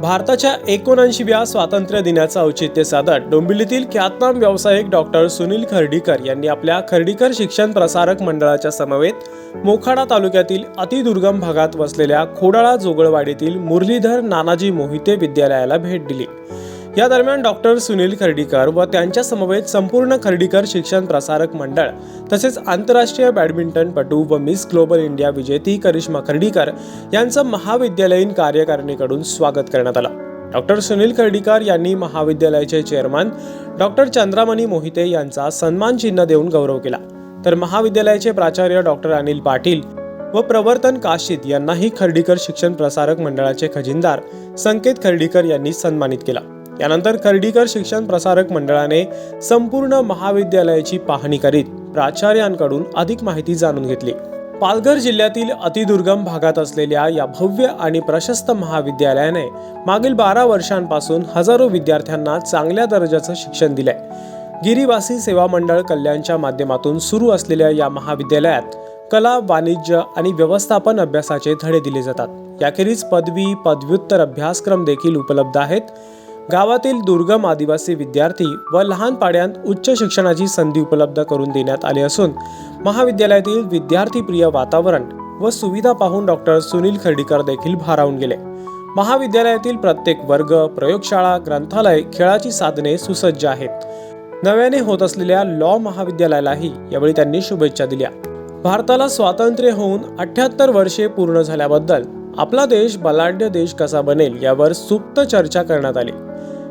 भारताच्या एकोणऐंशीव्या स्वातंत्र्य दिनाचं औचित्य साधत डोंबिवलीतील ख्यातनाम व्यावसायिक डॉक्टर सुनील खर्डीकर यांनी आपल्या खर्डीकर शिक्षण प्रसारक मंडळाच्या समवेत मोखाडा तालुक्यातील अतिदुर्गम भागात वसलेल्या खोडाळा जोगळवाडीतील मुरलीधर नानाजी मोहिते विद्यालयाला भेट दिली. या दरम्यान डॉक्टर सुनील खर्डीकर व त्यांच्या समवेत संपूर्ण खर्डीकर शिक्षण प्रसारक मंडळ तसेच आंतरराष्ट्रीय बॅडमिंटनपटू व मिस ग्लोबल इंडिया विजेती करिश्मा खर्डीकर यांचं महाविद्यालयीन कार्यकारिणीकडून स्वागत करण्यात आलं. डॉक्टर सुनील खर्डीकर यांनी महाविद्यालयाचे चेअरमन डॉक्टर चंद्रामणी मोहिते यांचा सन्मान चिन्ह देऊन गौरव केला. तर महाविद्यालयाचे प्राचार्य डॉक्टर अनिल पाटील व प्रवर्तन काशीद यांनाही खर्डीकर शिक्षण प्रसारक मंडळाचे खजिनदार संकेत खर्डीकर यांनी सन्मानित केला. यानंतर खर्डीकर शिक्षण प्रसारक मंडळाने संपूर्ण महाविद्यालयाची पाहणी करीत प्राचार्यांकडून अधिक माहिती जाणून घेतली. पालघर जिल्ह्यातील अतिदुर्गम भागात असलेल्या या भव्य आणि प्रशस्त महाविद्यालयाने मागील बारा वर्षांपासून हजारो विद्यार्थ्यांना चांगल्या दर्जाचं शिक्षण दिलंय. गिरीवासी सेवा मंडळ कल्याणच्या माध्यमातून सुरू असलेल्या या महाविद्यालयात कला वाणिज्य आणि व्यवस्थापन अभ्यासाचे धडे दिले जातात. याखेरीज पदवी पदव्युत्तर अभ्यासक्रम देखील उपलब्ध आहेत. गावातील दुर्गम आदिवासी विद्यार्थी व लहान पाड्यांत उच्च शिक्षणाची संधी उपलब्ध करून देण्यात आली असून महाविद्यालयातील विद्यार्थीप्रिय वातावरण व सुविधा पाहून डॉक्टर सुनील खर्डीकर देखील भारावून गेले. महाविद्यालयातील प्रत्येक वर्ग प्रयोगशाळा ग्रंथालय खेळाची साधने सुसज्ज आहेत. नव्याने होत असलेल्या लॉ महाविद्यालयालाही यावेळी त्यांनी शुभेच्छा दिल्या. भारताला स्वातंत्र्य होऊन अठ्याहत्तर वर्षे पूर्ण झाल्याबद्दल आपला देश बलाढ्य देश कसा बनेल यावर सुप्त चर्चा करण्यात आली.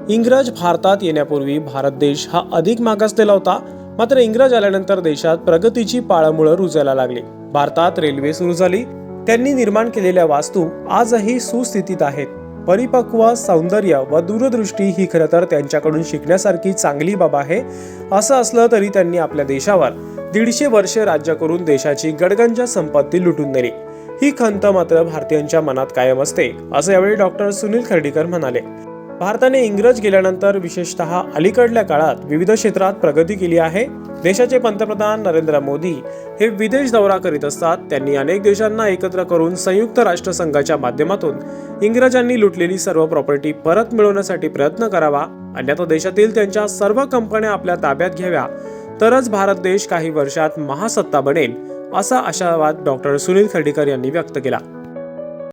इंग्रज भारतात येण्यापूर्वी भारत देश हा अधिक मागासलेला होता. मात्र इंग्रज आल्यानंतर देशात प्रगतीची पाळंमुळं रुजायला लागली. भारतात रेल्वे सुरू झाली. त्यांनी निर्माण केलेल्या वास्तू आजही सुस्थितीत आहेत. परिपक्व सौंदर्य व दूरदृष्टी ही खरं तर त्यांच्याकडून शिकण्यासारखी चांगली बाब आहे. असं असलं तरी त्यांनी आपल्या देशावर दीडशे वर्षे राज्य करून देशाची गडगंज संपत्ती लुटून दिली ही खंत मात्र भारतीयांच्या मनात कायम असते असं यावेळी डॉक्टर सुनील खर्डीकर म्हणाले. भारताने इंग्रज गेल्यानंतर विशेषतः अलीकडल्या काळात विविध क्षेत्रात प्रगती केली आहे. देशाचे पंतप्रधान नरेंद्र मोदी हे विदेश दौरा करीत असतात. त्यांनी अनेक देशांना एकत्र करून संयुक्त राष्ट्रसंघाच्या माध्यमातून इंग्रजांनी लुटलेली सर्व प्रॉपर्टी परत मिळवण्यासाठी प्रयत्न करावा. अन्यथा देशातील त्यांच्या सर्व कंपन्या आपल्या ताब्यात घ्याव्या. तरच भारत देश काही वर्षात महासत्ता बनेल असा आशावाद डॉक्टर सुनील खर्डीकर यांनी व्यक्त केला.